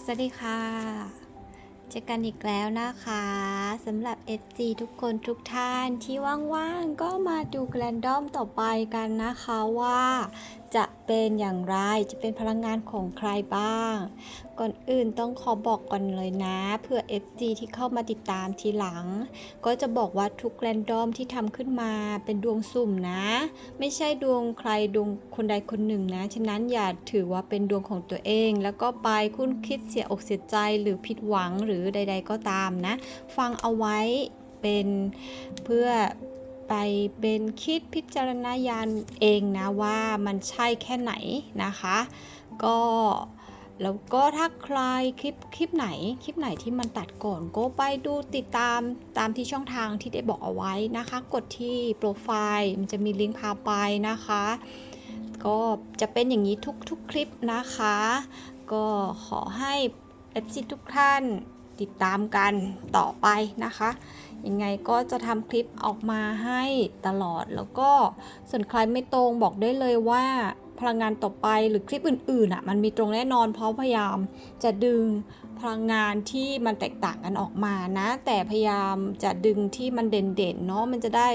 สวัสดีค่ะ เจอกันอีกแล้วนะคะสำหรับ FG ทุกคนทุกท่านที่ว่างๆ ก็มาดูแกรนดอมต่อไปกันนะคะว่าจะ เป็นอย่างไร จะเป็นพลังงานของใครบ้าง ก่อนอื่นต้องขอบอกก่อนเลยนะ เพื่อ FG ที่เข้ามาติดตามทีหลัง ก็จะบอกว่าทุกแรนดอมที่ทำขึ้นมาเป็นดวงสุ่มนะ ไม่ใช่ดวงใครดวงคนใดคนหนึ่งนะ ฉะนั้นอย่าถือว่าเป็นดวงของตัวเอง แล้วก็ไปคุ้นคิดเสียอกเสียใจหรือผิดหวังหรือใด ๆก็ตามนะ ฟังเอาไว้เป็นเพื่อ ไปเป็นคิดพิจารณญาณเองนะว่ามันใช่แค่ไหนนะคะ ก็แล้วก็ถ้าใครคลิปคลิปไหนคลิปไหนที่มันตัดก่อนก็ไปดูติดตามตามที่ช่องทางที่ได้บอกเอาไว้นะคะ กดที่โปรไฟล์มันจะมีลิงก์พาไปนะคะ ก็จะเป็นอย่างนี้ทุกทุกคลิปนะคะ ก็ขอให้เอฟซีทุกท่านติดตามกันต่อไปนะคะ ยังไงก็จะทำคลิปออกมาให้ตลอด แล้วก็ส่วนใครไม่ตรงบอกได้เลยว่าพลังงานต่อไปหรือคลิปอื่นๆอะมันมีตรงแน่นอนเพราะพยายามจะดึงพลังงานที่มันแตกต่างกันออกมานะ แต่พยายามจะดึงที่มันเด่นๆเนาะมันจะได้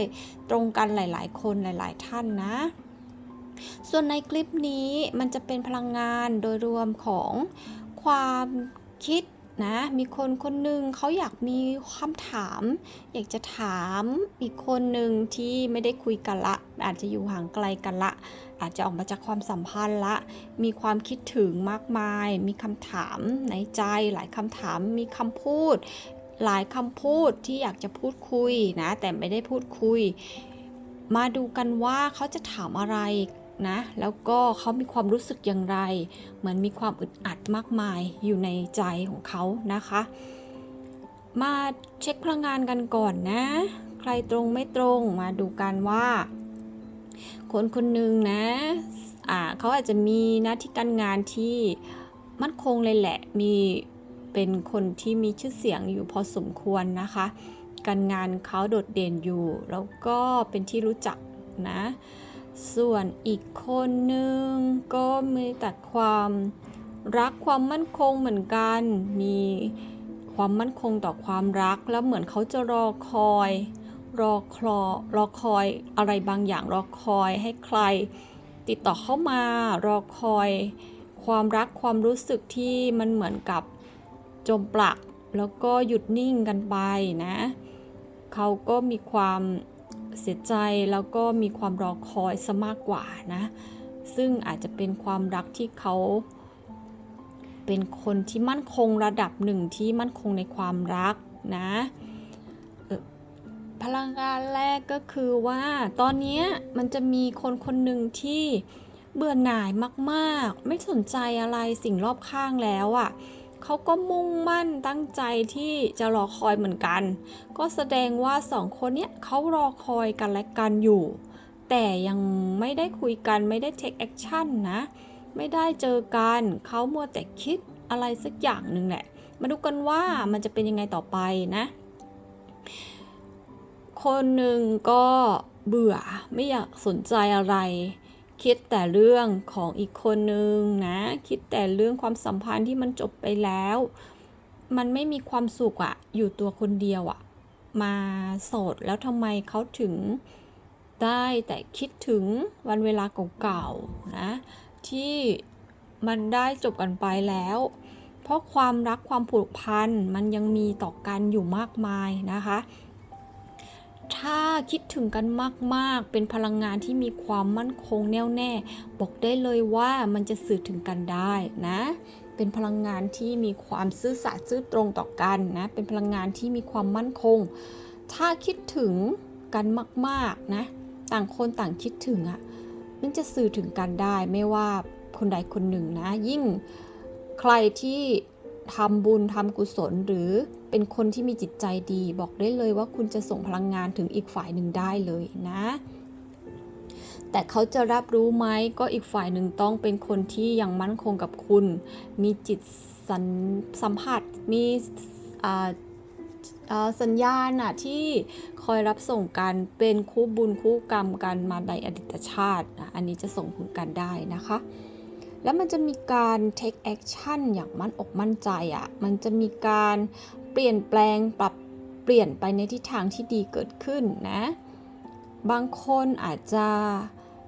ตรงกันหลายๆ คนหลาย ๆ ท่านนะ ส่วนในคลิปนี้มันจะเป็นพลังงานโดยรวมของความคิด นะมีคนคนหนึ่งเขาอยากมีคำถาม อยากจะถามอีกคนหนึ่งที่ไม่ได้คุยกันละ อาจจะอยู่ห่างไกลกันละ อาจจะออกมาจากความสัมพันธ์ละ มีความคิดถึงมากมาย มีคำถามในใจ หลายคำถามมีคำพูด หลายคำพูดที่อยากจะพูดคุยนะ แต่ไม่ได้พูดคุย มาดูกันว่าเขาจะถามอะไร นะ แล้วก็เขามีความรู้สึกอย่างไร เหมือนมีความอึดอัดมากมายอยู่ในใจของเขานะคะ มาเช็คพลังงานกันก่อนนะ ใครตรงไม่ตรงมาดูกันว่า คนคนหนึ่งนะอ่าเขาอาจจะมีหน้าที่การงานที่มั่นคงเลยแหละ มีเป็นคนที่มีชื่อเสียงอยู่พอสมควรนะคะ การงานเขาโดดเด่นอยู่ แล้วก็เป็นที่รู้จักนะ ส่วนอีกคนหนึ่งก็มีแต่ความรักความมั่นคงเหมือนกัน มีความมั่นคงต่อความรักแล้วเหมือนเขาจะรอคอย รอคลอรอคอยอะไรบางอย่างรอคอยให้ใคร ติดต่อเข้ามารอคอย ความรักความรู้สึกที่มันเหมือนกับจมปลัก แล้วก็หยุดนิ่งกันไปนะ เขาก็มีความ เสียใจแล้วก็มีความรอคอยซะมากกว่านะ ซึ่งอาจจะเป็นความรักที่เขา เป็นคนที่มั่นคงระดับหนึ่งที่มั่นคงในความรักนะพลังงานแรกก็คือว่าตอนนี้มันจะมีคนคนหนึ่งที่เบื่อหน่ายมาก ๆ ไม่สนใจอะไรสิ่งรอบข้างแล้วอะ่ะ เขาก็มุ่งมั่นตั้งใจที่จะรอคอยเหมือนกัน ก็แสดงว่าสองคนเนี้ยเขารอคอยกันและกันอยู่ แต่ยังไม่ได้คุยกันไม่ได้ take action นะ ไม่ได้เจอกันเขามัวแต่คิดอะไรสักอย่างหนึ่งแหละ มาดูกันว่ามันจะเป็นยังไงต่อไปนะ คนหนึ่งก็เบื่อไม่อยากสนใจอะไร คิดแต่เรื่องของอีกคนนึงนะ คิดแต่เรื่องความสัมพันธ์ที่มันจบไปแล้ว มันไม่มีความสุขอะอยู่ตัวคนเดียวอะมาโสดแล้วทำไมเขาถึงได้แต่คิดถึงวันเวลาเก่าๆนะ ที่มันได้จบกันไปแล้ว เพราะความรักความผูกพันมันยังมีต่อกันอยู่มากมายนะคะ ถ้าคิดถึงกันมากๆ เป็นพลังงานที่มีความมั่นคงแน่วแน่ บอกได้เลยว่ามันจะสื่อถึงกันได้นะ เป็นพลังงานที่มีความซื่อสัตย์ซื่อตรงต่อกันนะ เป็นพลังงานที่มีความมั่นคง ถ้าคิดถึงกันมากๆนะ ต่างคนต่างคิดถึงอะ่ะ มันจะสื่อถึงกันได้ไม่ว่าคนใดคนหนึ่งนะ ยิ่งใครที่ ทำบุญทำกุศลหรือเป็นคนที่มีจิตใจดี บอกได้เลยว่าคุณจะส่งพลังงานถึงอีกฝ่ายหนึ่งได้เลยนะ แต่เขาจะรับรู้ไหมก็อีกฝ่ายหนึ่งต้องเป็นคนที่ยังมั่นคงกับคุณ มีจิตสันสัมผัสมีสัญญาณนะที่คอยรับส่งกันเป็นคู่บุญคู่กรรมกันมาในอดีตชาตินะอันนี้จะส่งถึงกันได้นะคะ แล้วมันจะมีการ take action อย่างมั่นอกมั่นใจอะ่ะ มันจะมีการเปลี่ยนแปลงปรับเปลี่ยนไปในทิศทางที่ดีเกิดขึ้นนะ บางคนอาจจะ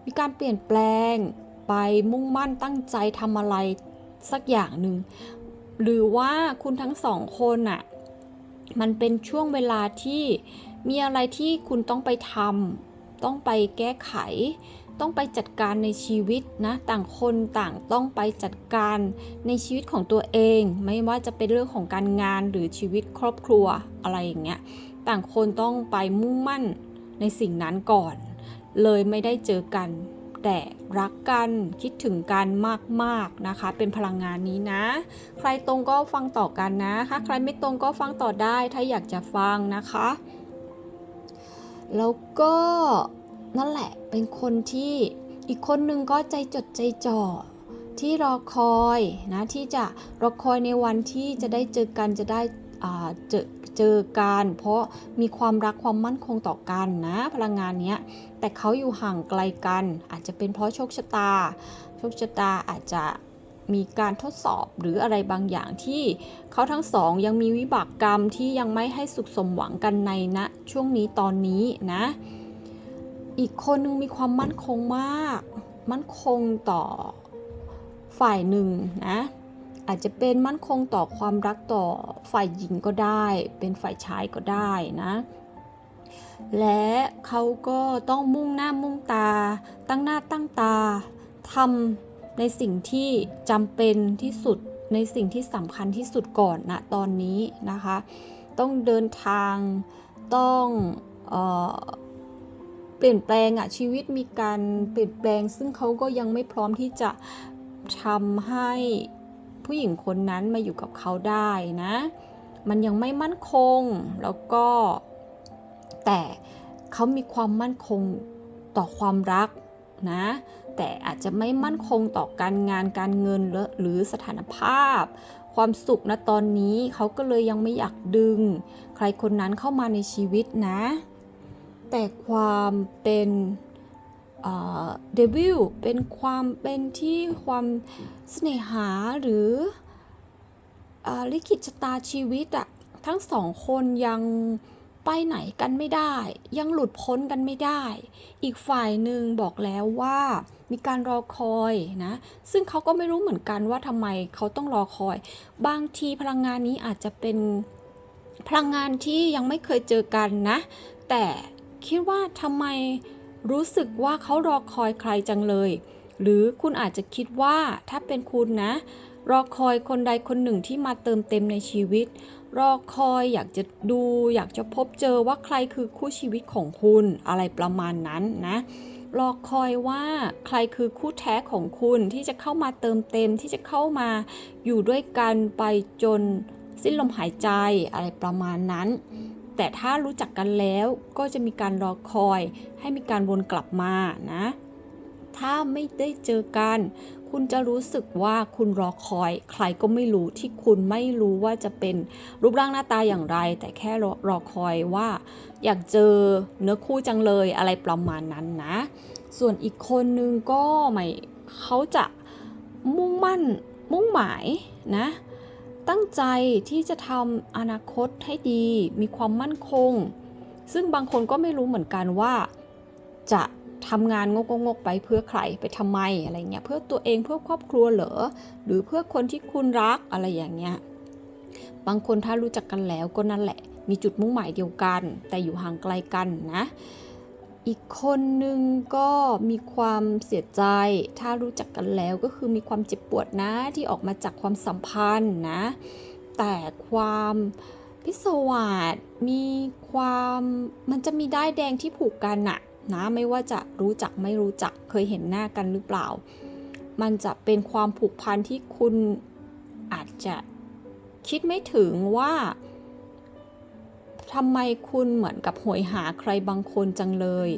มีการเปลี่ยนแปลงไปมุ่งมั่นตั้งใจทำอะไรสักอย่างหนึ่ง หรือว่าคุณทั้งสองคนอะ่ะ มันเป็นช่วงเวลาที่มีอะไรที่คุณต้องไปทำต้องไปแก้ไข ต้องไปจัดการในชีวิตนะ ต่างคนต่างต้องไปจัดการในชีวิตของตัวเอง ไม่ว่าจะเป็นเรื่องของการงานหรือชีวิตครอบครัวอะไรอย่างเงี้ย ต่างคนต้องไปมุ่งมั่นในสิ่งนั้นก่อน เลยไม่ได้เจอกัน แต่รักกันคิดถึงกันมากๆนะคะ เป็นพลังงานนี้นะ ใครตรงก็ฟังต่อกันนะถ้าใครไม่ตรงก็ฟังต่อได้ถ้าอยากจะฟังนะคะ แล้วก็ นั่นแหละ เป็นคนที่อีกคนนึงก็ใจจดใจจ่อที่รอคอยนะที่จะรอคอยในวันที่จะได้เจอกันจะได้เจอเจอกันเพราะมีความรักความมั่นคงต่อกันนะ พลังงานเนี้ยแต่เขาอยู่ห่างไกลกัน อาจจะเป็นเพราะโชคชะตา โชคชะตาอาจจะมีการทดสอบหรืออะไรบางอย่างที่เขาทั้งสองยังมีวิบากกรรมที่ยังไม่ให้สุขสมหวังกันในณนะช่วงนี้ตอนนี้นะ อีกคนนึงมีความมั่นคงมาก มั่นคงต่อฝ่ายหนึ่งนะ อาจจะเป็นมั่นคงต่อความรักต่อฝ่ายหญิงก็ได้ เป็นฝ่ายชายก็ได้นะ และเขาก็ต้องมุ่งหน้ามุ่งตา ตั้งหน้าตั้งตาทำในสิ่งที่จำเป็นที่สุดในสิ่งที่สำคัญที่สุดก่อนนะตอนนี้นะคะ ต้องเดินทางต้องเออ เปลี่ยนแปลงอะชีวิตมีการเปลี่ยนแปลง ซึ่งเขาก็ยังไม่พร้อมที่จะทำให้ผู้หญิงคนนั้นมาอยู่กับเขาได้นะ มันยังไม่มั่นคงแล้วก็แต่เขามีความมั่นคงต่อความรักนะ แต่อาจจะไม่มั่นคงต่อการงานการเงินหรือสถานภาพ ความสุขนะตอนนี้เขาก็เลยยังไม่อยากดึง ใครคนนั้นเข้ามาในชีวิตนะ แต่ความเป็นเดวิลเป็นความเป็นที่ความเสน่หาหรืออลิขิตชะตาชีวิตอะทั้งสองคนยังไปไหนกันไม่ได้ ยังหลุดพ้นกันไม่ได้ อีกฝ่ายหนึ่งบอกแล้วว่ามีการรอคอยนะ ซึ่งเขาก็ไม่รู้เหมือนกันว่าทำไมเขาต้องรอคอย บางทีพลังงานนี้อาจจะเป็นพลังงานที่ยังไม่เคยเจอกันนะ แต่ คิดว่าทำไมรู้สึกว่าเขารอคอยใครจังเลย หรือคุณอาจจะคิดว่าถ้าเป็นคุณนะ รอคอยคนใดคนหนึ่งที่มาเติมเต็มในชีวิต รอคอยอยากจะดู อยากจะพบเจอว่าใครคือคู่ชีวิตของคุณอะไรประมาณนั้นนะรอคอยว่าใครคือคู่แท้ของคุณที่จะเข้ามาเติมเต็มที่จะเข้ามาอยู่ด้วยกันไปจนสิ้นลมหายใจอะไรประมาณนั้น แต่ถ้ารู้จักกันแล้วก็จะมีการรอคอย ให้มีการวนกลับมานะ ถ้าไม่ได้เจอกัน คุณจะรู้สึกว่าคุณรอคอย ใครก็ไม่รู้ที่คุณไม่รู้ว่าจะเป็นรูปร่างหน้าตาอย่างไร แต่แค่รอรอคอยว่า อยากเจอเนื้อคู่จังเลยอะไรประมาณนั้นนะ ส่วนอีกคนนึงก็ไม่เขาจะมุ่งมั่นมุ่งหมายนะ ตั้งใจที่จะทำอนาคตให้ดี มีความมั่นคง ซึ่งบางคนก็ไม่รู้เหมือนกันว่า จะทำงานงกงกไปเพื่อใครไปทำไมอะไรเงี้ยเพื่อตัวเองเพื่อครอบครัวเหรอหรือเพื่อคนที่คุณรักอะไรอย่างเงี้ยบางคนถ้ารู้จักกันแล้วก็นั่นแหละ มีจุดมุ่งหมายเดียวกัน แต่อยู่ห่างไกลกันนะ อีกคนนึงก็มีความเสียใจ ถ้ารู้จักกันแล้วก็คือมีความเจ็บปวดนะที่ออกมาจากความสัมพันธ์นะ แต่ความพิศวาสมีความมันจะมีได้แดงที่ผูกกันอะนะไม่ว่าจะรู้จักไม่รู้จักเคยเห็นหน้ากันหรือเปล่า มันจะเป็นความผูกพันที่คุณอาจจะคิดไม่ถึงว่า ทำไมคุณเหมือนกับโหยหาใครบางคนจังเลย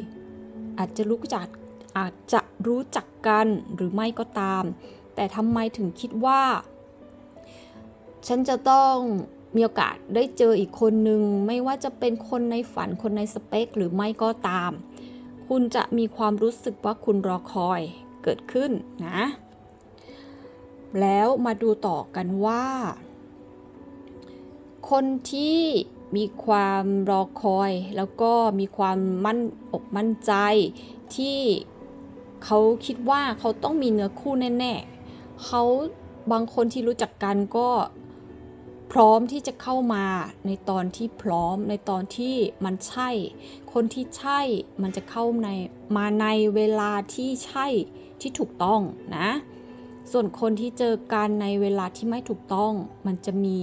อาจจะรู้จักอาจจะรู้จักกันหรือไม่ก็ตาม แต่ทำไมถึงคิดว่า ฉันจะต้องมีโอกาสได้เจออีกคนนึง ไม่ว่าจะเป็นคนในฝันคนในสเปค หรือไม่ก็ตาม คุณจะมีความรู้สึกว่าคุณรอคอยเกิดขึ้นนะ แล้วมาดูต่อกันว่า คนที่ มีความรอคอย แล้วก็มีความมั่นอกมั่นใจที่เขาคิดว่าเขาต้องมีเนื้อคู่แน่ๆเขาบางคนที่รู้จักกันก็พร้อมที่จะเข้ามาในตอนที่พร้อมในตอนที่มันใช่ คนที่ใช่มันจะเข้าในมาในเวลาที่ใช่ที่ถูกต้องนะ ส่วนคนที่เจอกันในเวลาที่ไม่ถูกต้อง มันจะมี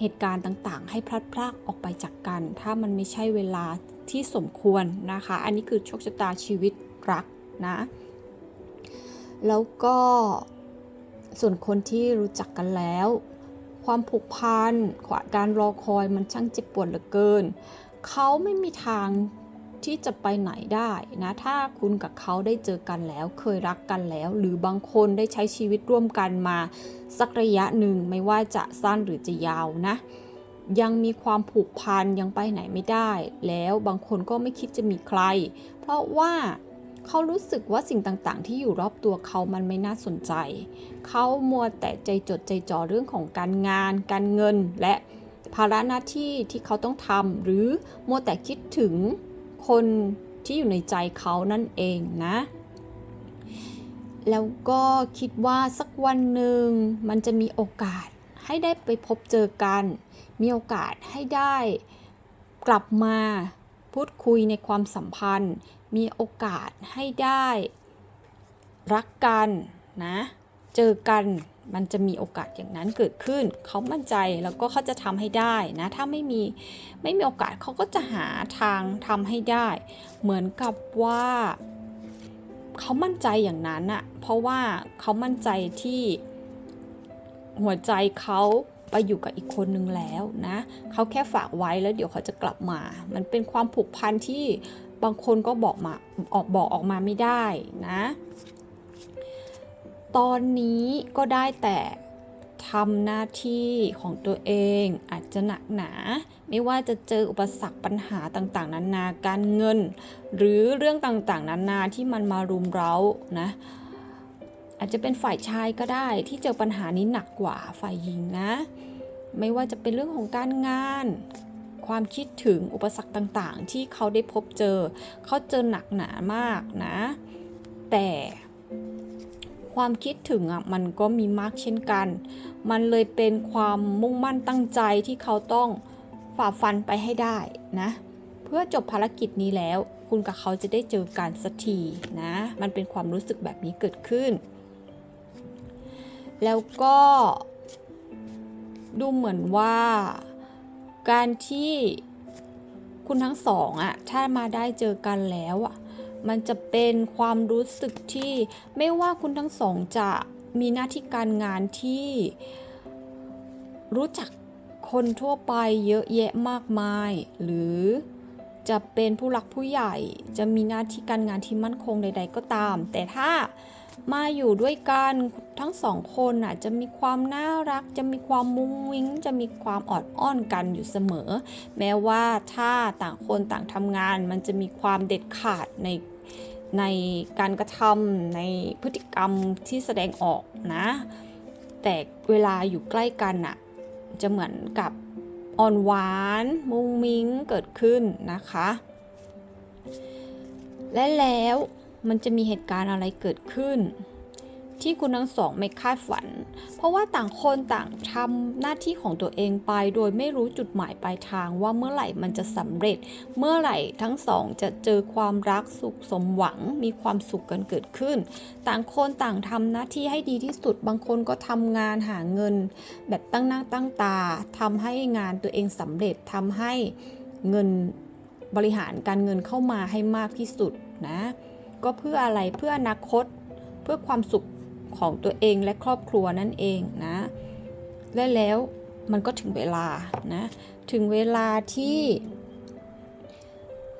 เหตุการณ์ต่างๆ ให้พลัดพรากออกไปจากกัน ถ้ามันไม่ใช่เวลาที่สมควรนะคะ อันนี้คือโชคชะตาชีวิตรักนะ แล้วก็ส่วนคนที่รู้จักกันแล้ว ความผูกพันการรอคอยมันช่างเจ็บปวดเหลือเกิน เขาไม่มีทาง ที่จะไปไหนได้นะถ้าคุณกับเขาได้เจอกันแล้ว เคยรักกันแล้ว หรือบางคนได้ใช้ชีวิตร่วมกันมาสักระยะหนึ่งไม่ว่าจะสั้นหรือจะยาวนะ ยังมีความผูกพันยังไปไหนไม่ได้ แล้วบางคนก็ไม่คิดจะมีใคร เพราะว่าเขารู้สึกว่าสิ่งต่างๆ ที่อยู่รอบตัวเขามันไม่น่าสนใจ เขามัวแต่ใจจดใจจ่อเรื่องของการงาน การเงินและภาระหน้าที่ที่เขาต้องทำหรือมัวแต่คิดถึง คนที่อยู่ในใจเขานั่นเองนะ แล้วก็คิดว่าสักวันหนึ่งมันจะมีโอกาสให้ได้ไปพบเจอกัน มีโอกาสให้ได้กลับมาพูดคุยในความสัมพันธ์ มีโอกาสให้ได้รักกันนะ เจอกัน มันจะมีโอกาสอย่างนั้นเกิดขึ้น เขามั่นใจแล้วก็เขาจะทำให้ได้นะ ถ้าไม่มีไม่มีโอกาสเขาก็จะหาทางทำให้ได้ เหมือนกับว่าเขามั่นใจอย่างนั้นอะเพราะว่าเขามั่นใจที่หัวใจเขาไปอยู่กับอีกคนนึงแล้วนะ เขาแค่ฝากไว้แล้วเดี๋ยวเขาจะกลับมา มันเป็นความผูกพันที่บางคนก็บอกมาออกบอกออกมาไม่ได้นะ ตอนนี้ก็ได้แต่ทำหน้าที่ของตัวเองอาจจะหนักหนา ไม่ว่าจะเจออุปสรรคปัญหาต่างๆ นานาการเงิน หรือเรื่องต่างๆ นานาที่มันมารุมเร้านะอาจจะเป็นฝ่ายชายก็ได้ที่เจอปัญหานี้หนักกว่าฝ่ายหญิงนะ ไม่ว่าจะเป็นเรื่องของการงาน ความคิดถึงอุปสรรคต่างๆ ที่เขาได้พบเจอ เขาเจอหนักหนามากนะ แต่ ความคิดถึงอะมันก็มีมากเช่นกัน มันเลยเป็นความมุ่งมั่นตั้งใจที่เขาต้องฝ่าฟันไปให้ได้นะ เพื่อจบภารกิจนี้แล้ว คุณกับเขาจะได้เจอกันสักทีนะ มันเป็นความรู้สึกแบบนี้เกิดขึ้น แล้วก็ดูเหมือนว่าการที่คุณทั้งสองอะถ้ามาได้เจอกันแล้วอะ มันจะเป็นความรู้สึกที่ไม่ว่าคุณทั้งสองจะมีหน้าที่การงานที่รู้จักคนทั่วไปเยอะแยะมากมาย หรือ จะเป็นผู้หลักผู้ใหญ่ จะมีหน้าที่การงานที่มั่นคงใด ๆ ก็ตาม แต่ถ้ามาอยู่ด้วยกันทั้งสองคนน่ะจะมีความน่ารัก จะมีความมุ้งมิ้ง จะมีความออดอ้อนกันอยู่เสมอ แม้ว่าถ้าต่างคนต่างทำงาน มันจะมีความเด็ดขาดในในการกระทำในพฤติกรรมที่แสดงออกนะ แต่เวลาอยู่ใกล้กันน่ะจะเหมือนกับ อ่อนหวาน มุ้งมิ้งเกิดขึ้นนะคะ และแล้วมันจะมีเหตุการณ์อะไรเกิดขึ้น ที่คุณทั้งสองไม่คาดฝัน เพราะว่าต่างคนต่างทำหน้าที่ของตัวเองไป โดยไม่รู้จุดหมายปลายทางว่าเมื่อไหร่มันจะสำเร็จ เมื่อไหร่ทั้งสองจะเจอความรักสุขสมหวัง มีความสุขกันเกิดขึ้น ต่างคนต่างทำหน้าที่ให้ดีที่สุด บางคนก็ทำงานหาเงิน แบบตั้งหน้าตั้งตาทำให้งานตัวเองสำเร็จทำให้เงินบริหารการเงินเข้ามาให้มากที่สุดนะ ก็เพื่ออะไรเพื่ออนาคต เพื่อความสุข ของตัวเองและครอบครัวนั่นเองนะและแล้วมันก็ถึงเวลานะถึงเวลาที่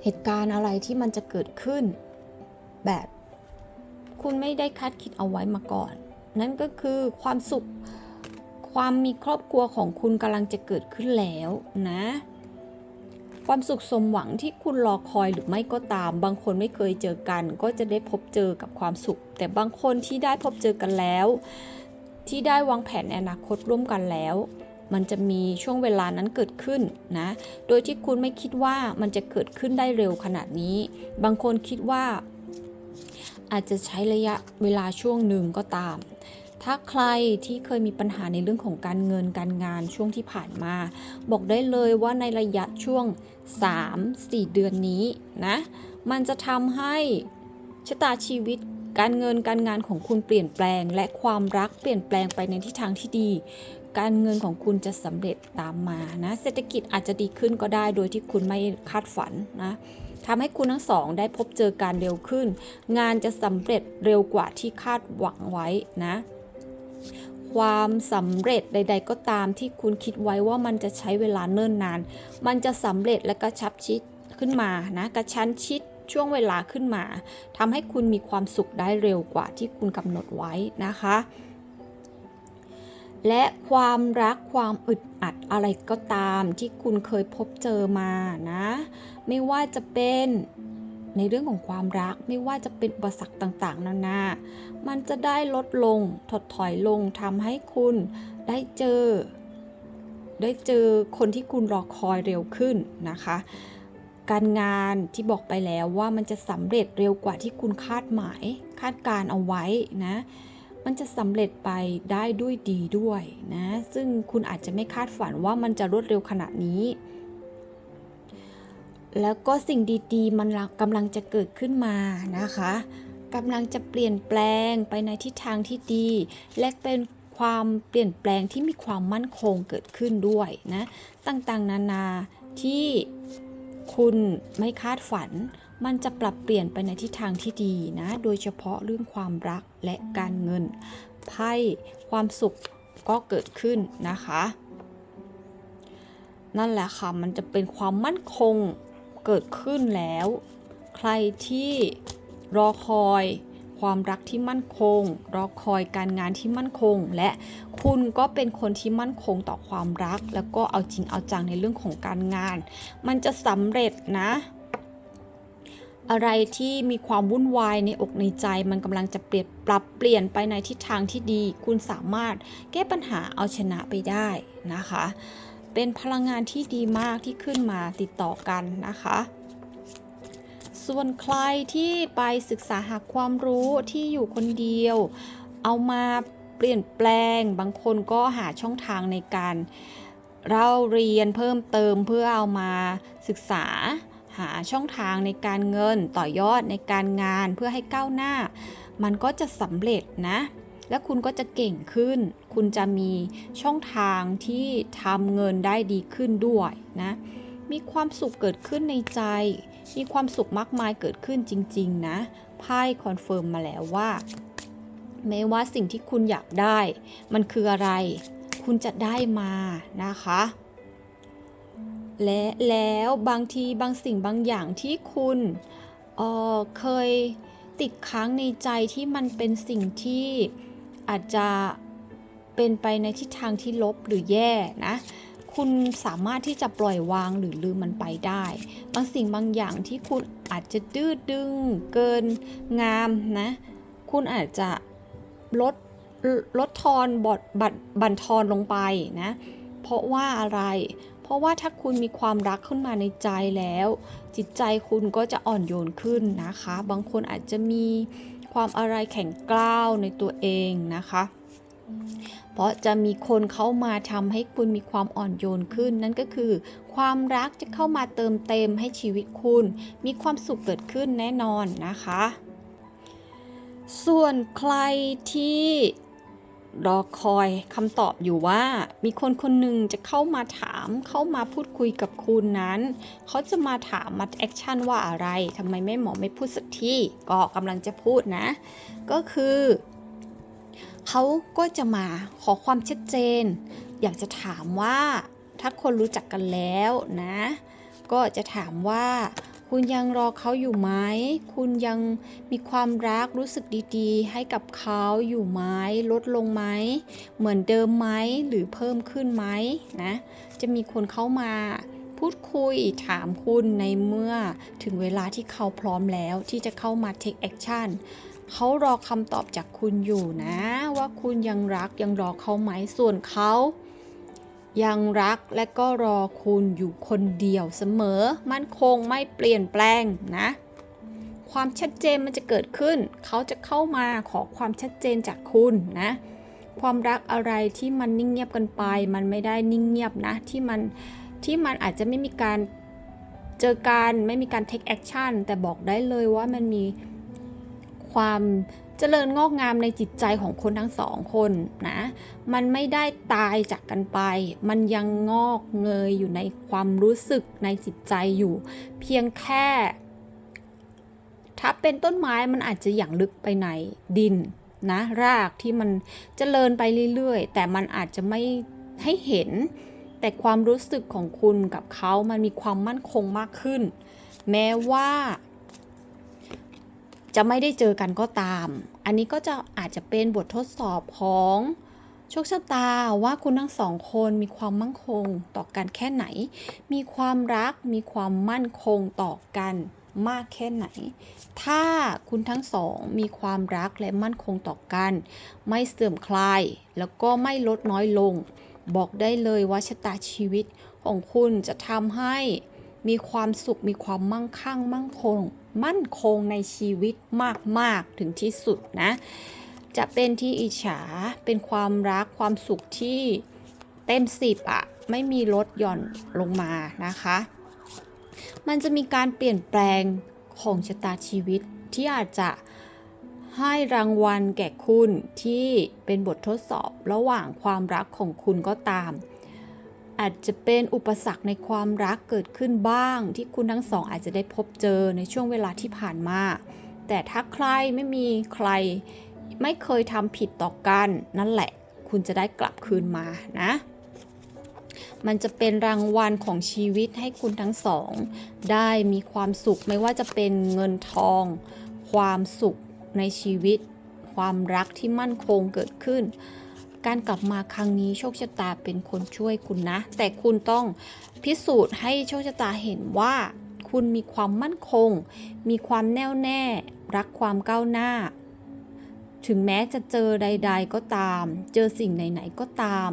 เหตุการณ์อะไรที่มันจะเกิดขึ้น แบบคุณไม่ได้คาดคิดเอาไว้มาก่อน นั่นก็คือความสุขความมีครอบครัวของคุณกำลังจะเกิดขึ้นแล้วนะ ความสุขสมหวังที่คุณรอคอยหรือไม่ก็ตาม บางคนไม่เคยเจอกัน ก็จะได้พบเจอกับความสุข แต่บางคนที่ได้พบเจอกันแล้ว ที่ได้วางแผนอนาคตร่วมกันแล้ว มันจะมีช่วงเวลานั้นเกิดขึ้นนะ โดยที่คุณไม่คิดว่ามันจะเกิดขึ้นได้เร็วขนาดนี้ บางคนคิดว่า อาจจะใช้ระยะเวลาช่วงหนึ่งก็ตาม ถ้าใครที่เคยมีปัญหาในเรื่องของการเงินการงานช่วงที่ผ่านมา บอกได้เลยว่าในระยะช่วง 3-4 เดือนนี้นะ มันจะทำให้ชะตาชีวิตการเงินการงานของคุณเปลี่ยนแปลง และความรักเปลี่ยนแปลงไปในทิศทางที่ดี การเงินของคุณจะสำเร็จตามมานะเศรษฐกิจอาจจะดีขึ้นก็ได้โดยที่คุณไม่คาดฝันนะทำให้คุณทั้งสองได้พบเจอการเร็วขึ้น งานจะสำเร็จเร็วกว่าที่คาดหวังไว้นะ ความสำเร็จใด ๆ ก็ตามที่คุณคิดไว้ว่ามันจะใช้เวลาเนิ่นนาน มันจะสำเร็จและกระชับชิดขึ้นมานะกระชั้นชิดช่วงเวลาขึ้นมาทำให้คุณมีความสุขได้เร็วกว่าที่คุณกำหนดไว้นะคะ และความรักความอึดอัดอะไรก็ตามที่คุณเคยพบเจอมานะ ไม่ว่าจะเป็น ในเรื่องของความรักไม่ว่าจะเป็นอุปสรรคต่างๆ นานา มันจะได้ลดลง ถดถอยลงทำให้คุณได้เจอ ได้เจอคนที่คุณรอคอยเร็วขึ้นนะคะ การงานที่บอกไปแล้วว่ามันจะสำเร็จเร็วกว่าที่คุณคาดหมาย คาดการเอาไว้นะ มันจะสำเร็จไปได้ด้วยดีด้วยนะ ซึ่งคุณอาจจะไม่คาดฝันว่ามันจะรวดเร็วขนาดนี้ แล้วก็สิ่งดีๆ มันกำลังจะเกิดขึ้นมานะคะกำลังจะเปลี่ยนแปลงไปในทิศทางที่ดี และเป็นความเปลี่ยนแปลงที่มีความมั่นคงเกิดขึ้นด้วยนะต่างๆ นานาที่คุณไม่คาดฝัน มันจะปรับเปลี่ยนไปในทิศทางที่ดีนะ โดยเฉพาะเรื่องความรักและการเงินไพ่ความสุขก็เกิดขึ้นนะคะ นั่นแหละค่ะ มันจะเป็นความมั่นคง เกิดขึ้นแล้ว ใครที่รอคอยความรักที่มั่นคง รอคอยการงานที่มั่นคง และคุณก็เป็นคนที่มั่นคงต่อความรัก แล้วก็เอาจริงเอาจังในเรื่องของการงาน มันจะสำเร็จนะ อะไรที่มีความวุ่นวายในอกในใจ มันกำลังจะเปลี่ยนปรับเปลี่ยนไปในทิศทางที่ดี คุณสามารถแก้ปัญหาเอาชนะไปได้นะคะ เป็นพลังงานที่ดีมากที่ขึ้นมาติดต่อกันนะคะ ส่วนใครที่ไปศึกษาหาความรู้ที่อยู่คนเดียว เอามาเปลี่ยนแปลง บางคนก็หาช่องทางในการเล่าเรียนเพิ่มเติมเพื่อเอามาศึกษาหาช่องทางในการเงินต่อยอดในการงานเพื่อให้ก้าวหน้า มันก็จะสำเร็จนะ และคุณก็จะเก่งขึ้น คุณจะมีช่องทางที่ทำเงินได้ดีขึ้นด้วยนะ มีความสุขเกิดขึ้นในใจ มีความสุขมากมายเกิดขึ้นจริง ๆ นะ ไพ่คอนเฟิร์มมาแล้วว่าไม่ว่าสิ่งที่คุณอยากได้ มันคืออะไร คุณจะได้มานะคะ และแล้วบางทีบางสิ่งบางอย่างที่คุณเออเคยติดค้างในใจที่มันเป็นสิ่งที่ อาจจะเป็นไปในทิศทางที่ลบหรือแย่นะ คุณสามารถที่จะปล่อยวางหรือลืมมันไปได้ บางสิ่งบางอย่างที่คุณอาจจะดื้อดึงเกินงามนะ คุณอาจจะลดลดทอนบทบัดบันทอนลงไปนะ เพราะว่าอะไร เพราะว่าถ้าคุณมีความรักขึ้นมาในใจแล้ว จิตใจคุณก็จะอ่อนโยนขึ้นนะคะ บางคนอาจจะมี ความอะไรแข็งกร้าวในตัวเองนะคะ เพราะจะมีคนเข้ามาทำให้คุณมีความอ่อนโยนขึ้น นั่นก็คือ ความรักจะเข้ามาเติมเต็มให้ชีวิตคุณ มีความสุขเกิดขึ้นแน่นอนนะคะ ส่วนใครที่ รอคอยคำตอบอยู่ว่า มีคนคนหนึ่งจะเข้ามาถามเข้ามาพูดคุยกับคุณนั้น เขาจะมาถามมาแอคชั่นว่าอะไรทำไมไม่หมอไม่พูดสักทีก็กำลังจะพูดนะ ก็คือเขาก็จะมาขอความชัดเจน อยากจะถามว่าถ้าคนรู้จักกันแล้วนะ ก็จะถามว่า คุณยังรอเขาอยู่ไหม คุณยังมีความรักรู้สึกดีๆ ให้กับเขาอยู่ไหม ลดลงไหม เหมือนเดิมไหม หรือเพิ่มขึ้นไหมนะ จะมีคนเข้ามาพูดคุยถามคุณในเมื่อถึงเวลาที่เขาพร้อมแล้วที่จะเข้ามา take action เขารอคำตอบจากคุณอยู่นะ ว่าคุณยังรักยังรอเขาไหมส่วนเขา ยังรักและก็รอคุณอยู่คนเดียวเสมอ มั่นคงไม่เปลี่ยนแปลงนะ ความชัดเจนมันจะเกิดขึ้น เขาจะเข้ามาขอความชัดเจนจากคุณนะ ความรักอะไรที่มันนิ่งเงียบกันไป มันไม่ได้นิ่งเงียบนะ ที่มันที่มันอาจจะไม่มีการเจอกันไม่มีการ take action แต่บอกได้เลยว่ามันมีความ เจริญงอกงามในจิตใจของคนทั้งสองคนนะ มันไม่ได้ตายจากกันไป มันยังงอกเงยอยู่ในความรู้สึกในจิตใจอยู่ เพียงแค่ถ้าเป็นต้นไม้มันอาจจะอย่างลึกไปในดินนะรากที่มันจเจริญไปเรื่อยๆ แต่มันอาจจะไม่ให้เห็น แต่ความรู้สึกของคุณกับเขามันมีความมั่นคงมากขึ้น แม้ว่า จะไม่ได้เจอกันก็ตาม อันนี้ก็จะอาจจะเป็นบททดสอบของโชคชะตาว่าคุณทั้งสองคนมีความมั่นคงต่อกันแค่ไหน มีความรักมีความมั่นคงต่อกันมากแค่ไหน ถ้าคุณทั้งสองมีความรักและมั่นคงต่อกัน ไม่เสื่อมคลาย แล้วก็ไม่ลดน้อยลง บอกได้เลยว่าชะตาชีวิตของคุณจะทำให้ มีความสุขมีความมั่งคั่ง มั่งคง มั่นคงในชีวิตมาก ๆ ถึงที่สุดนะ จะเป็นที่อิจฉาเป็นความรักความสุขที่เต็มสิบอะไม่มีลดหย่อนลงมานะคะ มันจะมีการเปลี่ยนแปลงของชะตาชีวิตที่อาจจะให้รางวัลแก่คุณที่เป็นบททดสอบระหว่างความรักของคุณก็ตาม อาจจะเป็นอุปสรรคในความรักเกิดขึ้นบ้าง ที่คุณทั้งสองอาจจะได้พบเจอในช่วงเวลาที่ผ่านมา แต่ถ้าใครไม่มีใครไม่เคยทำผิดต่อกัน นั่นแหละ คุณจะได้กลับคืนมานะ มันจะเป็นรางวัลของชีวิตให้คุณทั้งสอง ได้มีความสุขไม่ว่าจะเป็นเงินทอง ความสุขในชีวิต ความรักที่มั่นคงเกิดขึ้น การกลับมาครั้งนี้โชคชะตาเป็นคนช่วยคุณนะ แต่คุณต้องพิสูจน์ให้โชคชะตาเห็นว่าคุณมีความมั่นคง มีความแน่วแน่ รักความก้าวหน้า ถึงแม้จะเจอใด ๆ ก็ตาม เจอสิ่งไหน ๆ ก็ตาม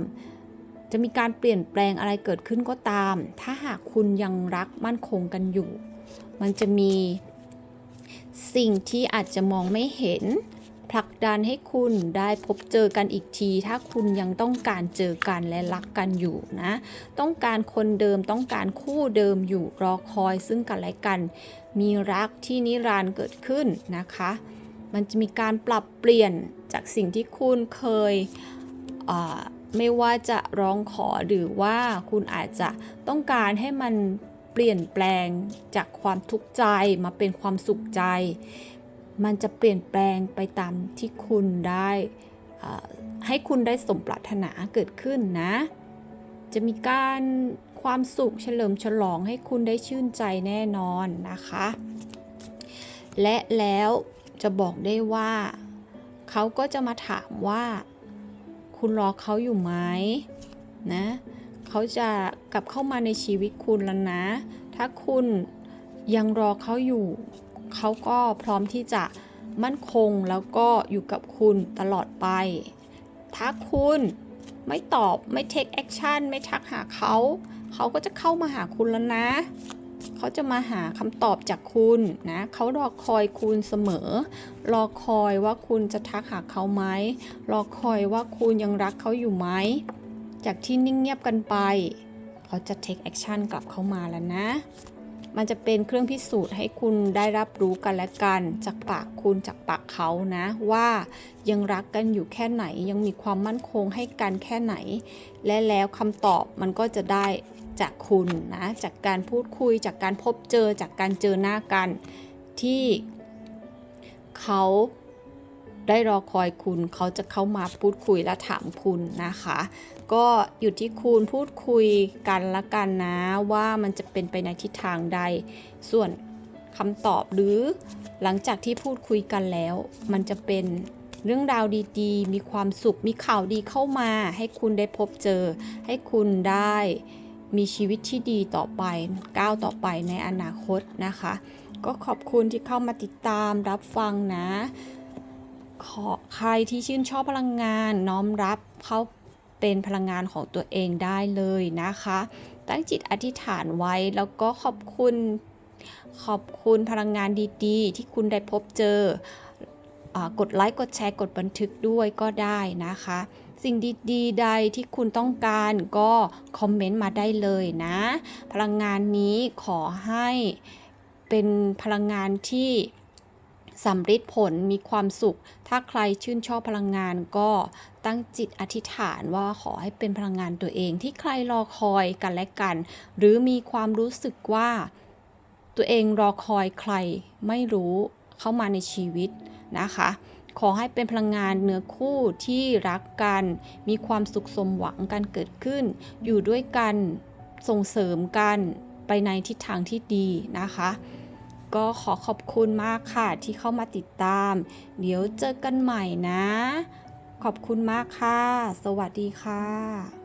จะมีการเปลี่ยนแปลงอะไรเกิดขึ้นก็ตาม ถ้าหากคุณยังรักมั่นคงกันอยู่ มันจะมีสิ่งที่อาจจะมองไม่เห็น ผลักดันให้คุณได้พบเจอกันอีกที ถ้าคุณยังต้องการเจอกันและรักกันอยู่นะ ต้องการคนเดิมต้องการคู่เดิมอยู่รอคอยซึ่งกันและกัน มีรักที่นิรันดร์เกิดขึ้นนะคะ มันจะมีการปรับเปลี่ยนจากสิ่งที่คุณเคยไม่ว่าจะร้องขอหรือว่าคุณอาจจะต้องการให้มันเปลี่ยนแปลงจากความทุกข์ใจมาเป็นความสุขใจ มันจะเปลี่ยนแปลงไปตามที่คุณได้ให้คุณได้สมปรารถนาเกิดขึ้นนะ จะมีการความสุขเฉลิมฉลองให้คุณได้ชื่นใจแน่นอนนะคะ และแล้วจะบอกได้ว่า เขาก็จะมาถามว่า คุณรอเขาอยู่ไหมนะเขาจะกลับเข้ามาในชีวิตคุณแล้วนะ ถ้าคุณยังรอเขาอยู่ เขาก็พร้อมที่จะมั่นคงแล้วก็อยู่กับคุณตลอดไป ถ้าคุณไม่ตอบไม่ take action ไม่ทักหาเขา เขาก็จะเข้ามาหาคุณแล้วนะ เขาจะมาหาคำตอบจากคุณนะ เขารอคอยคุณเสมอ รอคอยว่าคุณจะทักหาเขาไหม รอคอยว่าคุณยังรักเขาอยู่ไหม จากที่นิ่งเงียบกันไป เขาจะ take action กลับเข้ามาแล้วนะ มันจะเป็นเครื่องพิสูจน์ให้คุณได้รับรู้กันและกัน จากปากคุณจากปากเขานะ ว่ายังรักกันอยู่แค่ไหน ยังมีความมั่นคงให้กันแค่ไหน และแล้วคำตอบมันก็จะได้จากคุณนะ จากการพูดคุยจากการพบเจอจากการเจอหน้ากันที่เขา ได้รอคอยคุณเขาจะเข้ามาพูดคุยและถามคุณนะคะ ก็อยู่ที่คุณพูดคุยกันละกันนะว่ามันจะเป็นไปในทิศทางใด ส่วนคำตอบหรือหลังจากที่พูดคุยกันแล้ว มันจะเป็นเรื่องราวดีๆ มีความสุข มีข่าวดีเข้ามา ให้คุณได้พบเจอ ให้คุณได้มีชีวิตที่ดีต่อไป ก้าวต่อไปในอนาคตนะคะ ก็ขอบคุณที่เข้ามาติดตามรับฟังนะ ใครที่ชื่นชอบพลังงานน้อมรับเขาเป็นพลังงานของตัวเองได้เลยนะคะ ตั้งจิตอธิษฐานไว้แล้วก็ขอบคุณ ขอบคุณพลังงานดีๆ ที่คุณได้พบเจออกดไลค์กดแชร์กดบันทึกด้วยก็ได้นะคะ สิ่งดีๆ ใดที่คุณต้องการก็คอมเมนต์มาได้เลยนะ พลังงานนี้ขอให้เป็นพลังงานที่ สำฤทธิ์ผลมีความสุข ถ้าใครชื่นชอบพลังงานก็ตั้งจิตอธิษฐานว่าขอให้เป็นพลังงานตัวเองที่ใครรอคอยกันและกัน หรือมีความรู้สึกว่า ตัวเองรอคอยใครไม่รู้เข้ามาในชีวิตนะคะ ขอให้เป็นพลังงานเนื้อคู่ที่รักกัน มีความสุขสมหวังกันเกิดขึ้น อยู่ด้วยกันส่งเสริมกันไปในทิศทางที่ดีนะคะ ก็ขอขอบคุณมากค่ะที่เข้ามาติดตาม เดี๋ยวเจอกันใหม่นะ ขอบคุณมากค่ะ สวัสดีค่ะ